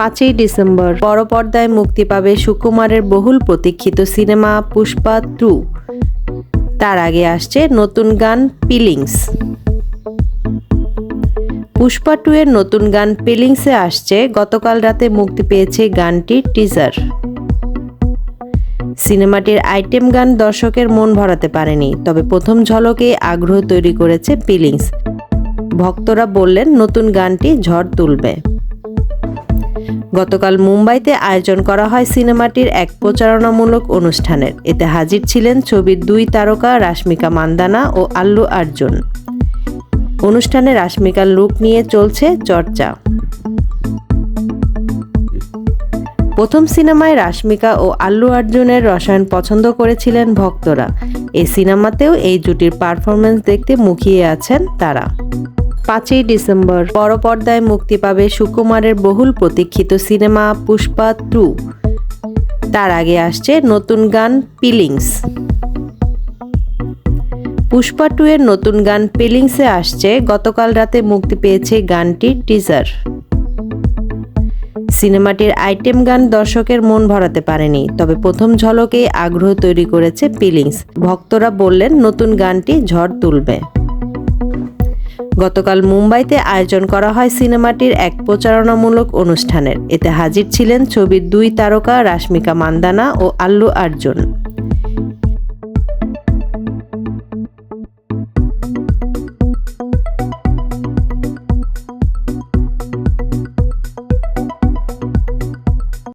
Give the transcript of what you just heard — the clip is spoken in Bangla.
পাঁচই ডিসেম্বর। বড় পর্দায় মুক্তি পাবে সুকুমারের বহুল প্রতীক্ষিত সিনেমা পুষ্পা টু। তার আগে আসছে নতুন গান পিলিংস পুষ্পা টু এর নতুন গান পিলিংসে আসছে। গতকাল রাতে মুক্তি পেয়েছে গানটির টিজার। সিনেমাটির আইটেম গান দর্শকের মন ভরাতে পারেনি, তবে প্রথম ঝলকে আগ্রহ তৈরি করেছে পিলিংস ভক্তরা বললেন, নতুন গানটি ঝড় তুলবে। গতকাল মুম্বাইতে আয়োজন করা হয় সিনেমাটির এক প্রচারণামূলক অনুষ্ঠানের। এতে হাজির ছিলেন ছবির দুই তারকা রাশ্মিকা মান্দানা ও আল্লু আর্জুন। অনুষ্ঠানে রাশ্মিকার লুক নিয়ে চলছে চর্চা। প্রথম সিনেমায় রাশ্মিকা ও আল্লু আর্জুনের রসায়ন পছন্দ করেছিলেন ভক্তরা। এই সিনেমাতেও এই জুটির পারফরমেন্স দেখতে মুখিয়ে আছেন তারা। পাঁচই ডিসেম্বর। বড় পর্দায় মুক্তি পাবে সুকুমারের বহুল প্রতীক্ষিত সিনেমা পুষ্পা টু। তার আগে আসছে নতুন গান পিলিংস পুষ্পা টু এর নতুন গান পিলিংসে আসছে। গতকাল রাতে মুক্তি পেয়েছে গানটির টিজার। সিনেমাটির আইটেম গান দর্শকের মন ভরাতে পারেনি, তবে প্রথম ঝলকেই আগ্রহ তৈরি করেছে পিলিংস ভক্তরা বললেন, নতুন গানটি ঝড় তুলবে। গতকাল মুম্বাইতে আয়োজন করা হয় সিনেমাটির এক প্রচারণামূলক অনুষ্ঠানের। এতে হাজির ছিলেন ছবির দুই তারকা রাশ্মিকা মান্দানা ও আল্লু আর্জুন।